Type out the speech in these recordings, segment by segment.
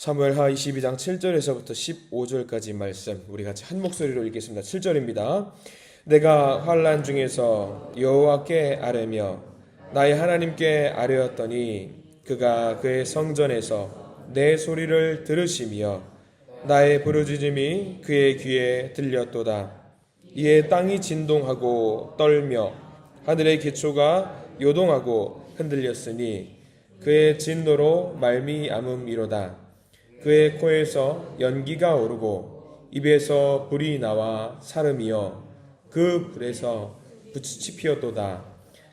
사무엘하 22장 7절에서부터 15절까지 말씀 우리 같이 한 목소리로 읽겠습니다. 7절입니다. 내가 환란 중에서 여호와께 아뢰며 나의 하나님께 아뢰었더니 그가 그의 성전에서 내 소리를 들으시며 나의 부르짖음이 그의 귀에 들렸도다. 이에 땅이 진동하고 떨며 하늘의 기초가 요동하고 흔들렸으니 그의 진노로 말미암음이로다. 그의 코에서 연기가 오르고 입에서 불이 나와 사름이여 그 불에서 부치치 피었도다.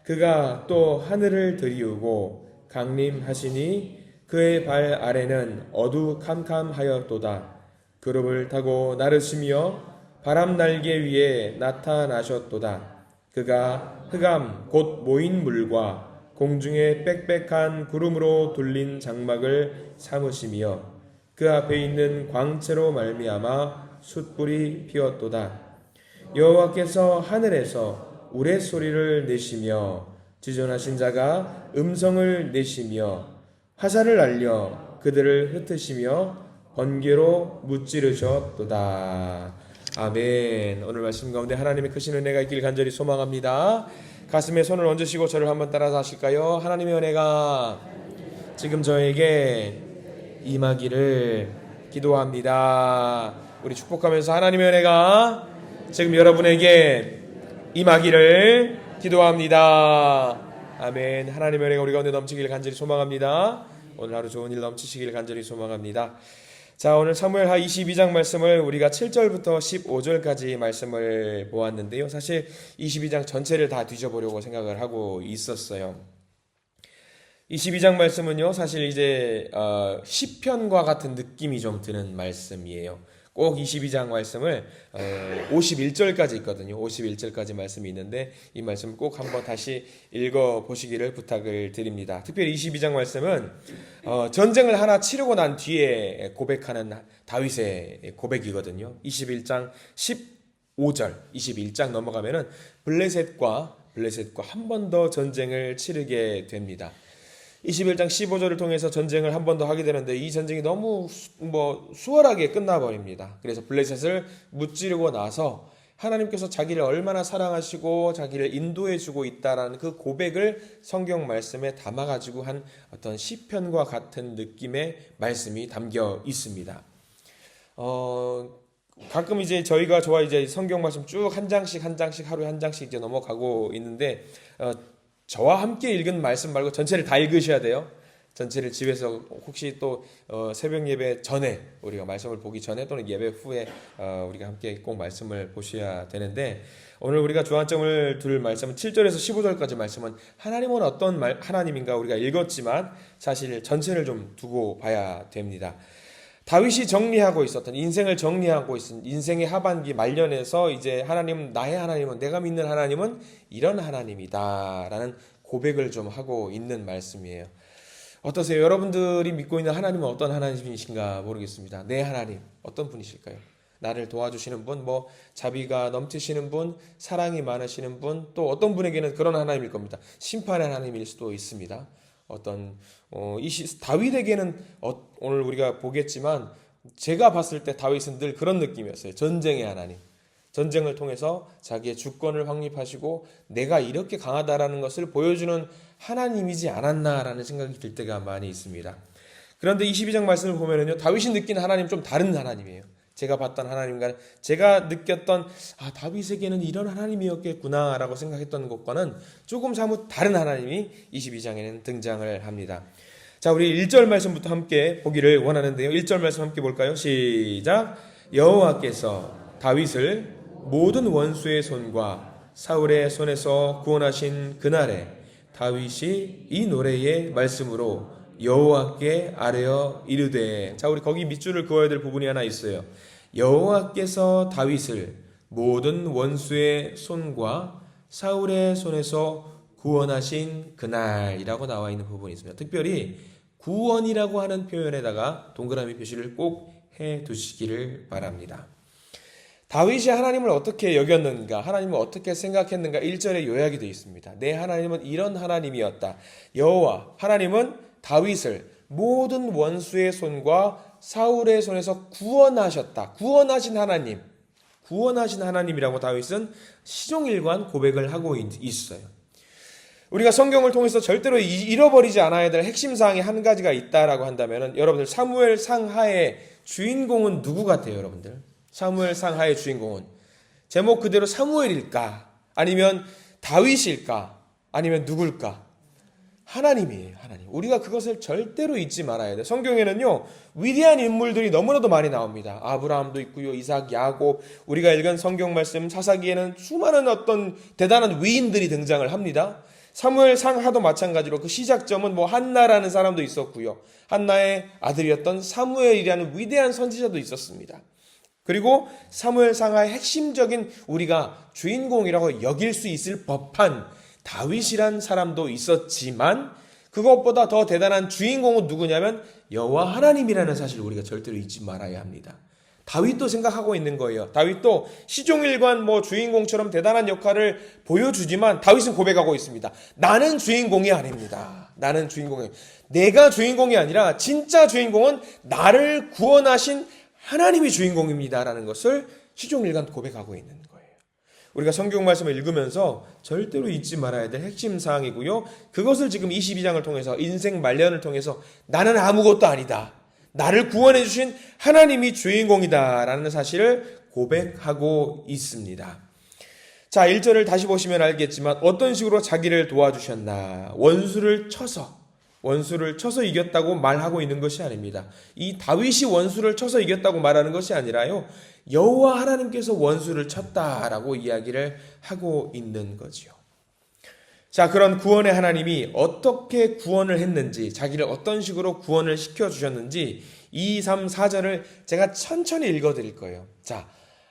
그가 또 하늘을 들이우고 강림하시니 그의 발 아래는 어두캄캄하였도다. 그룹을 타고 나르시며 바람 날개 위에 나타나셨도다. 그가 흑암 곧 모인 물과 공중의 빽빽한 구름으로 둘린 장막을 삼으시며 그 앞에 있는 광채로 말미암아 숯불이 피었도다. 여호와께서 하늘에서 우레 소리를 내시며 지존하신 자가 음성을 내시며 화살을 날려 그들을 흩으시며 번개로 무찌르셨도다. 아멘. 오늘 말씀 가운데 하나님의 크신 은혜가 있길 간절히 소망합니다. 가슴에 손을 얹으시고 저를 한번 따라서 하실까요? 하나님의 은혜가 지금 저에게 임하기를 기도합니다. 우리 축복하면서 하나님의 은혜가 지금 여러분에게 임하기를 기도합니다. 아멘. 하나님의 은혜가 우리 가운데 넘치기를 간절히 소망합니다. 오늘 하루 좋은 일 넘치시길 간절히 소망합니다. 자, 오늘 사무엘하 22장 말씀을 우리가 7절부터 15절까지 말씀을 보았는데요. 사실 22장 전체를 다 뒤져보려고 생각을 하고 있었어요. 22장 말씀은요, 사실 이제 어, 시편과 같은 느낌이 좀 드는 말씀이에요. 꼭 22장 말씀을 어, 51절까지 있거든요. 51절까지 말씀이 있는데 이 말씀 꼭 한번 다시 읽어 보시기를 부탁을 드립니다. 특별히 22장 말씀은 어, 전쟁을 하나 치르고 난 뒤에 고백하는 다윗의 고백이거든요. 21장 15절, 21장 넘어가면은 블레셋과 블레셋과 한 번 더 전쟁을 치르게 됩니다. 21장 15절을 통해서 전쟁을 한 번 더 하게 되는데 이 전쟁이 너무 수, 뭐 수월하게 끝나버립니다. 그래서 블레셋을 무찌르고 나서 하나님께서 자기를 얼마나 사랑하시고 자기를 인도해 주고 있다라는 그 고백을 성경 말씀에 담아 가지고 한 어떤 시편과 같은 느낌의 말씀이 담겨 있습니다. 어 가끔 이제 저희가 좋아 이제 성경 말씀 쭉 한 장씩 한 장씩 하루에 한 장씩 이제 넘어가고 있는데 어 저와 함께 읽은 말씀 말고 전체를 다 읽으셔야 돼요. 전체를 집에서 혹시 또 어, 새벽 예배 전에 우리가 말씀을 보기 전에 또는 예배 후에 어, 우리가 함께 꼭 말씀을 보셔야 되는데 오늘 우리가 주안점을 둘 말씀은 7절에서 15절까지 말씀은 하나님은 어떤 말, 하나님인가 우리가 읽었지만 사실 전체를 좀 두고 봐야 됩니다. 다윗이 정리하고 있었던 인생을 정리하고 있은 인생의 하반기 말년에서 이제 하나님 나의 하나님은 내가 믿는 하나님은 이런 하나님이다라는 고백을 좀 하고 있는 말씀이에요. 어떠세요? 여러분들이 믿고 있는 하나님은 어떤 하나님이신가 모르겠습니다. 내 하나님 어떤 분이실까요? 나를 도와주시는 분, 뭐 자비가 넘치시는 분, 사랑이 많으시는 분, 또 어떤 분에게는 그런 하나님일 겁니다. 심판의 하나님일 수도 있습니다. 어떤 어, 이 시, 다윗에게는 어, 오늘 우리가 보겠지만 제가 봤을 때 다윗은 늘 그런 느낌이었어요. 전쟁의 하나님. 전쟁을 통해서 자기의 주권을 확립하시고 내가 이렇게 강하다라는 것을 보여주는 하나님이지 않았나라는 생각이 들 때가 많이 있습니다. 그런데 22장 말씀을 보면은요, 다윗이 느낀 하나님 좀 다른 하나님이에요. 제가 봤던 하나님과 제가 느꼈던 아 다윗에게는 이런 하나님이었겠구나라고 생각했던 것과는 조금 사뭇 다른 하나님이 22장에는 등장을 합니다. 자, 우리 1절 말씀부터 함께 보기를 원하는데요. 1절 말씀 함께 볼까요? 시작. 여호와께서 다윗을 모든 원수의 손과 사울의 손에서 구원하신 그날에 다윗이 이 노래의 말씀으로 여호와께 아뢰어 이르되 자 우리 거기 밑줄을 그어야 될 부분이 하나 있어요. 여호와께서 다윗을 모든 원수의 손과 사울의 손에서 구원하신 그날이라고 나와 있는 부분이 있습니다. 특별히 구원이라고 하는 표현에다가 동그라미 표시를 꼭 해 두시기를 바랍니다. 다윗이 하나님을 어떻게 여겼는가, 하나님을 어떻게 생각했는가 1절에 요약이 되어 있습니다. 내 하나님은 이런 하나님이었다. 여호와 하나님은 다윗을 모든 원수의 손과 사울의 손에서 구원하셨다. 구원하신 하나님. 구원하신 하나님이라고 다윗은 시종일관 고백을 하고 있- 있어요. 우리가 성경을 통해서 절대로 이- 잃어버리지 않아야 될 핵심 사항이 한 가지가 있다라고 한다면은 여러분들 사무엘 상하의 주인공은 누구 같아요, 여러분들? 사무엘 상하의 주인공은 제목 그대로 사무엘일까? 아니면 다윗일까? 아니면 누굴까? 하나님이에요, 하나님. 우리가 그것을 절대로 잊지 말아야 돼. 성경에는요, 위대한 인물들이 너무나도 많이 나옵니다. 아브라함도 있고요, 이삭, 야곱. 우리가 읽은 성경 말씀 사사기에는 수많은 어떤 대단한 위인들이 등장을 합니다. 사무엘 상하도 마찬가지로 그 시작점은 뭐 한나라는 사람도 있었고요. 한나의 아들이었던 사무엘이라는 위대한 선지자도 있었습니다. 그리고 사무엘 상하의 핵심적인 우리가 주인공이라고 여길 수 있을 법한 다윗이란 사람도 있었지만 그것보다 더 대단한 주인공은 누구냐면 여호와 하나님이라는 사실 우리가 절대로 잊지 말아야 합니다. 다윗도 생각하고 있는 거예요. 다윗도 시종일관 뭐 주인공처럼 대단한 역할을 보여주지만 다윗은 고백하고 있습니다. 나는 주인공이 아닙니다. 나는 주인공이 내가 주인공이 아니라 진짜 주인공은 나를 구원하신 하나님이 주인공입니다라는 것을 시종일관 고백하고 있는. 우리가 성경 말씀을 읽으면서 절대로 잊지 말아야 될 핵심 사항이고요. 그것을 지금 22장을 통해서 인생 말년을 통해서 나는 아무것도 아니다. 나를 구원해 주신 하나님이 주인공이다라는 사실을 고백하고 있습니다. 자, 1절을 다시 보시면 알겠지만 어떤 식으로 자기를 도와주셨나? 원수를 쳐서 원수를 쳐서 이겼다고 말하고 있는 것이 아닙니다. 이 다윗이 원수를 쳐서 이겼다고 말하는 것이 아니라요. 여호와 하나님께서 원수를 쳤다라고 이야기를 하고 있는 거지요. 자, 그런 구원의 하나님이 어떻게 구원을 했는지, 자기를 어떤 식으로 구원을 시켜 주셨는지 2, 3, 4절을 제가 천천히 읽어 드릴 거예요. 자,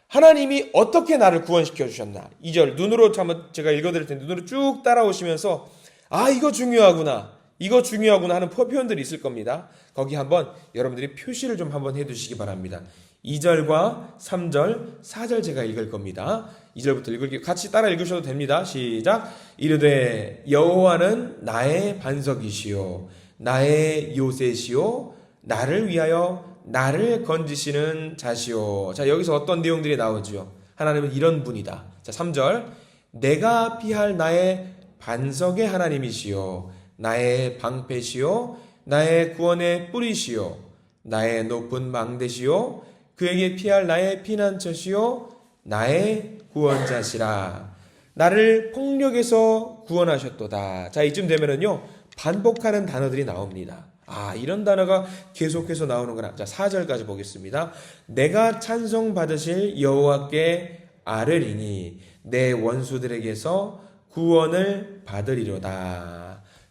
하나님이 어떻게 나를 구원시켜 주셨나? 2절 눈으로 한번 제가 읽어 드릴 텐데 눈으로 쭉 따라오시면서 아, 이거 중요하구나. 이거 중요하구나 하는 표현들이 있을 겁니다. 거기 한번 여러분들이 표시를 좀 한번 해 두시기 바랍니다. 2절과 3절, 4절 제가 읽을 겁니다. 2절부터 읽을게요. 같이 따라 읽으셔도 됩니다. 시작. 이르되 여호와는 나의 반석이시요 나의 요새시요 나를 위하여 나를 건지시는 자시오. 자, 여기서 어떤 내용들이 나오죠? 하나님은 이런 분이다. 자, 3절. 내가 피할 나의 반석의 하나님이시요 나의 방패시요 나의 구원의 뿌리시요 나의 높은 망대시요 그에게 피할 나의 피난처시요 나의 구원자시라. 나를 폭력에서 구원하셨도다. 자 이쯤 되면은요 반복하는 단어들이 나옵니다. 아 이런 단어가 계속해서 나오는구나. 자 4절까지 보겠습니다. 내가 찬송 받으실 여호와께 아뢰리니 내 원수들에게서 구원을 받으리로다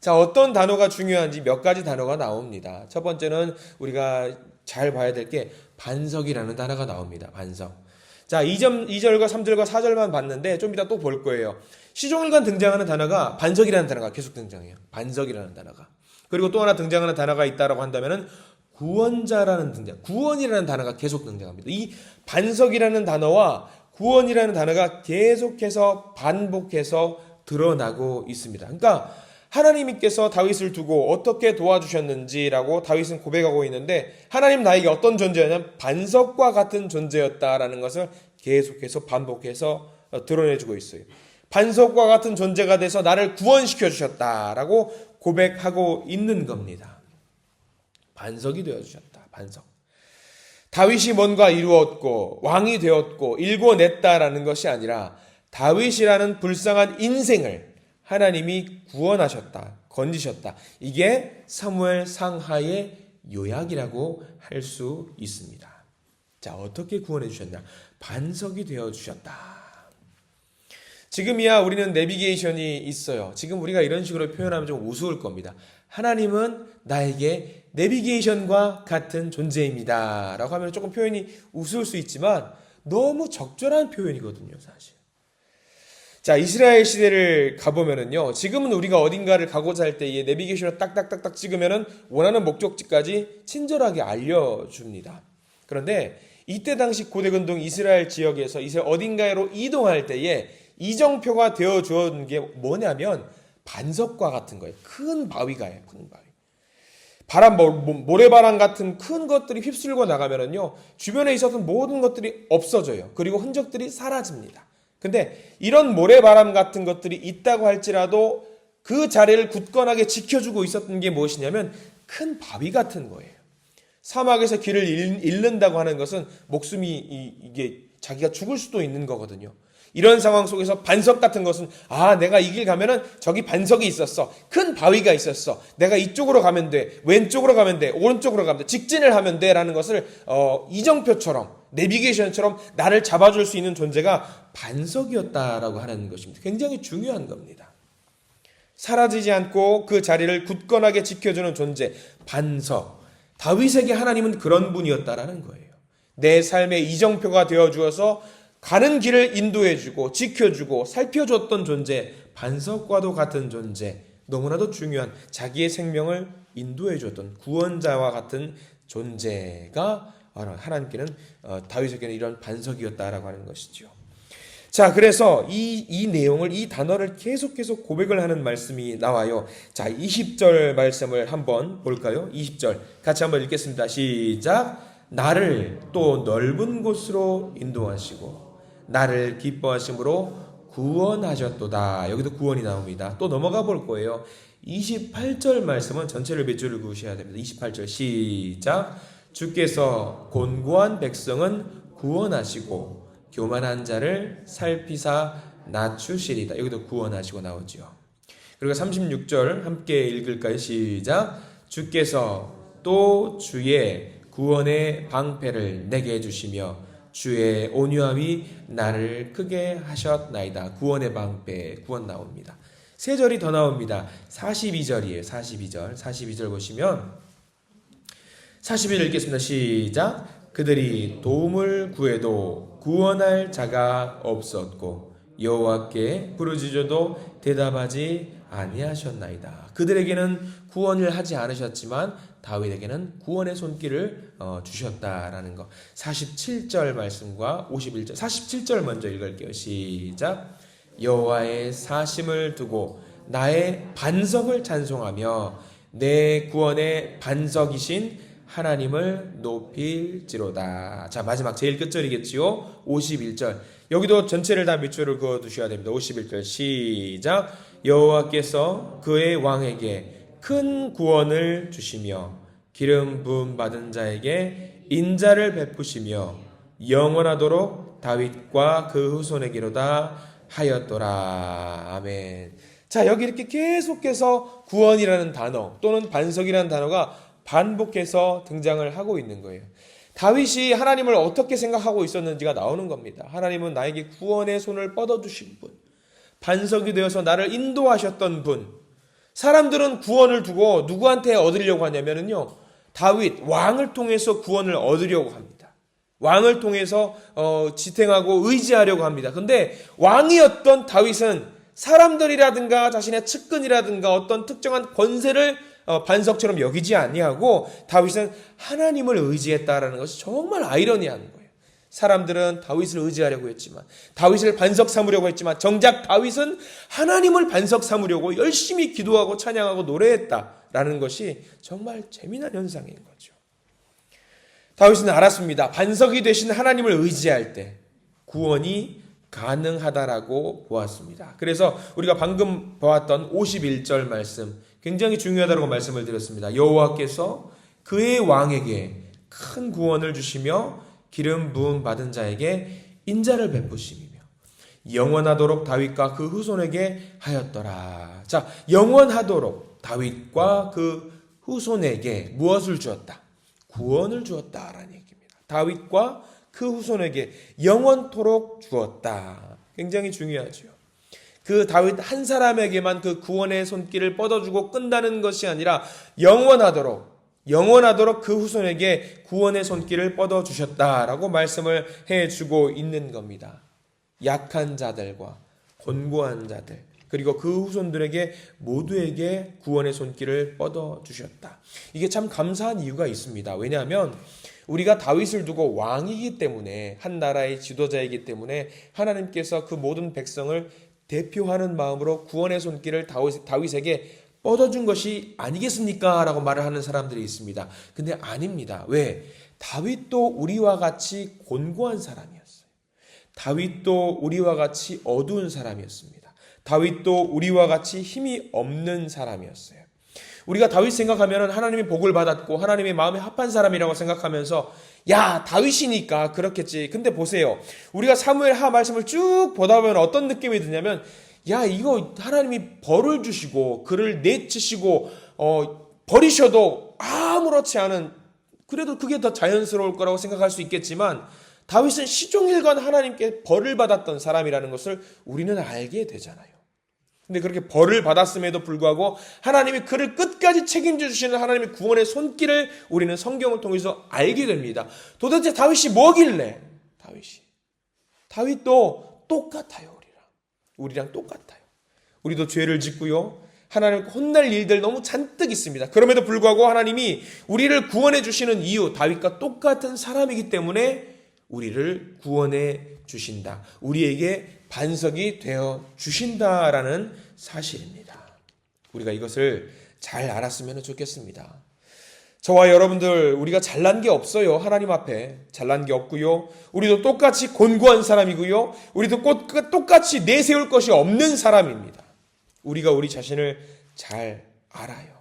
자, 어떤 단어가 중요한지 몇 가지 단어가 나옵니다. 첫 번째는 우리가 잘 봐야 될 게 반석이라는 단어가 나옵니다. 반석. 자, 2점, 2절과 3절과 4절만 봤는데 좀 이따 또 볼 거예요. 시종일관 등장하는 단어가 반석이라는 단어가 계속 등장해요. 반석이라는 단어가. 그리고 또 하나 등장하는 단어가 있다라고 한다면은 구원자라는 등장, 구원이라는 단어가 계속 등장합니다. 이 반석이라는 단어와 구원이라는 단어가 계속해서 반복해서 드러나고 있습니다. 그러니까 하나님께서 다윗을 두고 어떻게 도와주셨는지라고 다윗은 고백하고 있는데 하나님 나에게 어떤 존재였냐면 반석과 같은 존재였다라는 것을 계속해서 반복해서 드러내주고 있어요. 반석과 같은 존재가 돼서 나를 구원시켜 주셨다라고 고백하고 있는 겁니다. 반석이 되어 주셨다. 반석. 다윗이 뭔가 이루었고 왕이 되었고 일궈냈다라는 것이 아니라 다윗이라는 불쌍한 인생을 하나님이 구원하셨다, 건지셨다. 이게 사무엘 상하의 요약이라고 할 수 있습니다. 자, 어떻게 구원해 주셨냐? 반석이 되어 주셨다. 지금이야 우리는 내비게이션이 있어요. 지금 우리가 이런 식으로 표현하면 좀 우스울 겁니다. 하나님은 나에게 내비게이션과 같은 존재입니다. 라고 하면 조금 표현이 우스울 수 있지만 너무 적절한 표현이거든요, 사실. 자, 이스라엘 시대를 가보면은요, 지금은 우리가 어딘가를 가고자 할 때에 내비게이션을 딱딱딱딱 찍으면은 원하는 목적지까지 친절하게 알려줍니다. 그런데 이때 당시 고대근동 이스라엘 지역에서 이스라엘 어딘가로 이동할 때에 이정표가 되어 주었는 게 뭐냐면 반석과 같은 거예요. 큰 바위가요, 큰 바위. 바람 모- 모- 모래바람 같은 큰 것들이 휩쓸고 나가면은요 주변에 있었던 모든 것들이 없어져요. 그리고 흔적들이 사라집니다. 근데 이런 모래바람 같은 것들이 있다고 할지라도 그 자리를 굳건하게 지켜주고 있었던 게 무엇이냐면 큰 바위 같은 거예요. 사막에서 길을 잃- 잃는다고 하는 것은 목숨이 이- 이게 자기가 죽을 수도 있는 거거든요. 이런 상황 속에서 반석 같은 것은 아 내가 이 길 가면은 저기 반석이 있었어. 큰 바위가 있었어. 내가 이쪽으로 가면 돼. 왼쪽으로 가면 돼. 오른쪽으로 가면 돼. 직진을 하면 돼라는 것을 어, 이정표처럼 내비게이션처럼 나를 잡아줄 수 있는 존재가 반석이었다라고 하는 것입니다. 굉장히 중요한 겁니다. 사라지지 않고 그 자리를 굳건하게 지켜주는 존재 반석 다윗에게 하나님은 그런 분이었다라는 거예요. 내 삶의 이정표가 되어 주어서 가는 길을 인도해 주고 지켜 주고 살펴줬던 존재 반석과도 같은 존재 너무나도 중요한 자기의 생명을 인도해 줬던 구원자와 같은 존재가 하나님께는 어, 다윗에게는 이런 반석이었다라고 하는 것이죠. 자, 그래서 이, 이 내용을, 이 단어를 계속 계속 고백을 하는 말씀이 나와요. 자, 20절 말씀을 한번 볼까요? 20절. 같이 한번 읽겠습니다. 시작. 나를 또 넓은 곳으로 인도하시고, 나를 기뻐하심으로 구원하셨도다. 여기도 구원이 나옵니다. 또 넘어가 볼 거예요. 28절 말씀은 전체를 몇 줄을 그으셔야 됩니다. 28절 시작. 주께서 곤고한 백성은 구원하시고 교만한 자를 살피사 낮추시리다. 여기도 구원하시고 나오죠. 그리고 36절 함께 읽을까요? 시작. 주께서 또 주의 구원의 방패를 내게 해주시며 주의 온유함이 나를 크게 하셨나이다. 구원의 방패, 구원 나옵니다. 세 절이 더 나옵니다. 42절이에요. 42절. 42절 보시면 41절 읽겠습니다. 시작. 그들이 도움을 구해도 구원할 자가 없었고 여호와께 부르짖어도 대답하지 아니하셨나이다. 그들에게는 구원을 하지 않으셨지만 다윗에게는 구원의 손길을 어, 주셨다라는 거. 47절 말씀과 51절, 47절 먼저 읽을게요. 시작. 여호와의 사심을 두고 나의 반석을 찬송하며 내 구원의 반석이신 하나님을 높일지로다. 자, 마지막 제일 끝절이겠지요. 51절. 여기도 전체를 다 밑줄을 그어 두셔야 됩니다. 51절 시작. 여호와께서 그의 왕에게 큰 구원을 주시며 기름 부음 받은 자에게 인자를 베푸시며 영원하도록 다윗과 그 후손에게로다 하였더라. 아멘. 자, 여기 이렇게 계속해서 구원이라는 단어 또는 반석이라는 단어가 반복해서 등장을 하고 있는 거예요. 다윗이 하나님을 어떻게 생각하고 있었는지가 나오는 겁니다. 하나님은 나에게 구원의 손을 뻗어주신 분, 반석이 되어서 나를 인도하셨던 분. 사람들은 구원을 두고 누구한테 얻으려고 하냐면요. 다윗, 왕을 통해서 구원을 얻으려고 합니다. 왕을 통해서 어, 지탱하고 의지하려고 합니다. 근데 왕이었던 다윗은 사람들이라든가 자신의 측근이라든가 어떤 특정한 권세를 어, 반석처럼 여기지 아니하고 다윗은 하나님을 의지했다라는 것이 정말 아이러니한 거예요. 사람들은 다윗을 의지하려고 했지만 다윗을 반석 삼으려고 했지만 정작 다윗은 하나님을 반석 삼으려고 열심히 기도하고 찬양하고 노래했다라는 것이 정말 재미난 현상인 거죠. 다윗은 알았습니다. 반석이 되신 하나님을 의지할 때 구원이 가능하다라고 보았습니다. 그래서 우리가 방금 보았던 51절 말씀 굉장히 중요하다고 말씀을 드렸습니다. 여호와께서 그의 왕에게 큰 구원을 주시며 기름 부음 받은 자에게 인자를 베푸심이며 영원하도록 다윗과 그 후손에게 하였더라. 자, 영원하도록 다윗과 그 후손에게 무엇을 주었다? 구원을 주었다라는 얘기입니다. 다윗과 그 후손에게 영원토록 주었다. 굉장히 중요하죠. 그 다윗 한 사람에게만 그 구원의 손길을 뻗어주고 끝나는 것이 아니라 영원하도록 영원하도록 그 후손에게 구원의 손길을 뻗어 주셨다라고 말씀을 해 주고 있는 겁니다. 약한 자들과 곤고한 자들 그리고 그 후손들에게 모두에게 구원의 손길을 뻗어 주셨다. 이게 참 감사한 이유가 있습니다. 왜냐하면 우리가 다윗을 두고 왕이기 때문에 한 나라의 지도자이기 때문에 하나님께서 그 모든 백성을 대표하는 마음으로 구원의 손길을 다윗, 다윗에게 뻗어준 것이 아니겠습니까? 라고 말을 하는 사람들이 있습니다. 근데 아닙니다. 왜? 다윗도 우리와 같이 곤고한 사람이었어요. 다윗도 우리와 같이 어두운 사람이었습니다. 다윗도 우리와 같이 힘이 없는 사람이었어요. 우리가 다윗 생각하면 하나님의 복을 받았고 하나님의 마음에 합한 사람이라고 생각하면서 야 다윗이니까 그렇겠지. 근데 보세요. 우리가 사무엘 하 말씀을 쭉 보다 보면 어떤 느낌이 드냐면 야 이거 하나님이 벌을 주시고 그를 내치시고 어 버리셔도 아무렇지 않은 그래도 그게 더 자연스러울 거라고 생각할 수 있겠지만 다윗은 시종일관 하나님께 벌을 받았던 사람이라는 것을 우리는 알게 되잖아요. 근데 그렇게 벌을 받았음에도 불구하고 하나님이 그를 끝까지 책임져 주시는 하나님의 구원의 손길을 우리는 성경을 통해서 알게 됩니다. 도대체 다윗이 뭐길래? 다윗이. 다윗도 똑같아요, 우리랑. 우리랑 똑같아요. 우리도 죄를 짓고요. 하나님 혼날 일들 너무 잔뜩 있습니다. 그럼에도 불구하고 하나님이 우리를 구원해 주시는 이유, 다윗과 똑같은 사람이기 때문에 우리를 구원해 주신다. 우리에게 반석이 되어 주신다라는 사실입니다. 우리가 이것을 잘 알았으면 좋겠습니다. 저와 여러분들 우리가 잘난 게 없어요. 하나님 앞에 잘난 게 없고요. 우리도 똑같이 곤고한 사람이고요. 우리도 꼭- 똑같이 내세울 것이 없는 사람입니다. 우리가 우리 자신을 잘 알아요.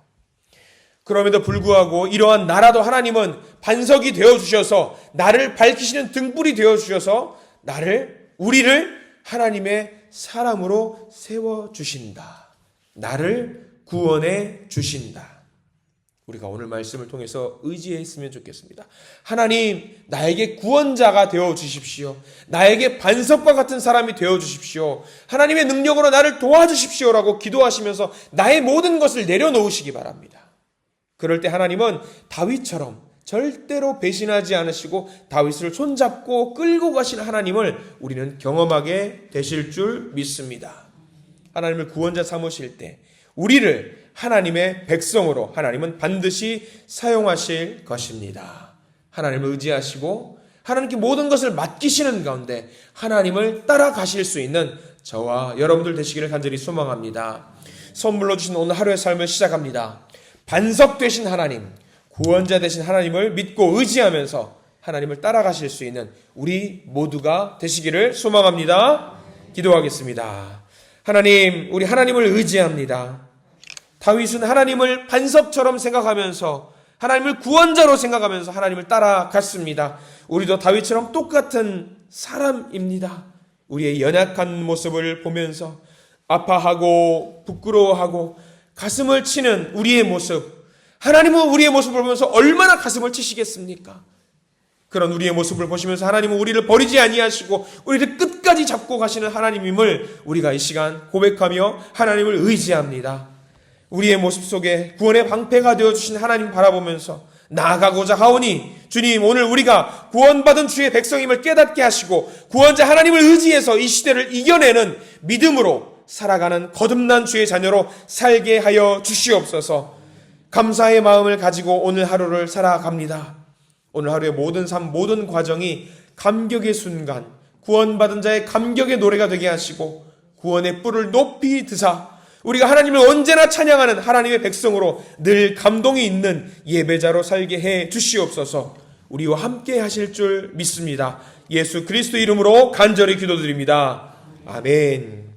그럼에도 불구하고 이러한 나라도 하나님은 반석이 되어 주셔서 나를 밝히시는 등불이 되어 주셔서 나를 우리를 하나님의 사람으로 세워 주신다. 나를 구원해 주신다. 우리가 오늘 말씀을 통해서 의지했으면 좋겠습니다. 하나님, 나에게 구원자가 되어 주십시오. 나에게 반석과 같은 사람이 되어 주십시오. 하나님의 능력으로 나를 도와주십시오라고 기도하시면서 나의 모든 것을 내려놓으시기 바랍니다. 그럴 때 하나님은 다윗처럼 절대로 배신하지 않으시고 다윗을 손잡고 끌고 가신 하나님을 우리는 경험하게 되실 줄 믿습니다. 하나님을 구원자 삼으실 때 우리를 하나님의 백성으로 하나님은 반드시 사용하실 것입니다. 하나님을 의지하시고 하나님께 모든 것을 맡기시는 가운데 하나님을 따라가실 수 있는 저와 여러분들 되시기를 간절히 소망합니다. 선물로 주신 오늘 하루의 삶을 시작합니다. 반석 되신 하나님, 구원자 되신 하나님을 믿고 의지하면서 하나님을 따라가실 수 있는 우리 모두가 되시기를 소망합니다. 기도하겠습니다. 하나님, 우리 하나님을 의지합니다. 다윗은 하나님을 반석처럼 생각하면서 하나님을 구원자로 생각하면서 하나님을 따라갔습니다. 우리도 다윗처럼 똑같은 사람입니다. 우리의 연약한 모습을 보면서 아파하고 부끄러워하고 가슴을 치는 우리의 모습. 하나님은 우리의 모습을 보면서 얼마나 가슴을 치시겠습니까? 그런 우리의 모습을 보시면서 하나님은 우리를 버리지 아니하시고 우리를 끝까지 잡고 가시는 하나님임을 우리가 이 시간 고백하며 하나님을 의지합니다. 우리의 모습 속에 구원의 방패가 되어 주신 하나님 바라보면서 나아가고자 하오니 주님 오늘 우리가 구원받은 주의 백성임을 깨닫게 하시고 구원자 하나님을 의지해서 이 시대를 이겨내는 믿음으로 살아가는 거듭난 주의 자녀로 살게 하여 주시옵소서. 감사의 마음을 가지고 오늘 하루를 살아갑니다. 오늘 하루의 모든 삶, 모든 과정이 감격의 순간, 구원받은 자의 감격의 노래가 되게 하시고, 구원의 뿔을 높이 드사, 우리가 하나님을 언제나 찬양하는 하나님의 백성으로 늘 감동이 있는 예배자로 살게 해 주시옵소서, 우리와 함께 하실 줄 믿습니다. 예수 그리스도 이름으로 간절히 기도드립니다. 아멘.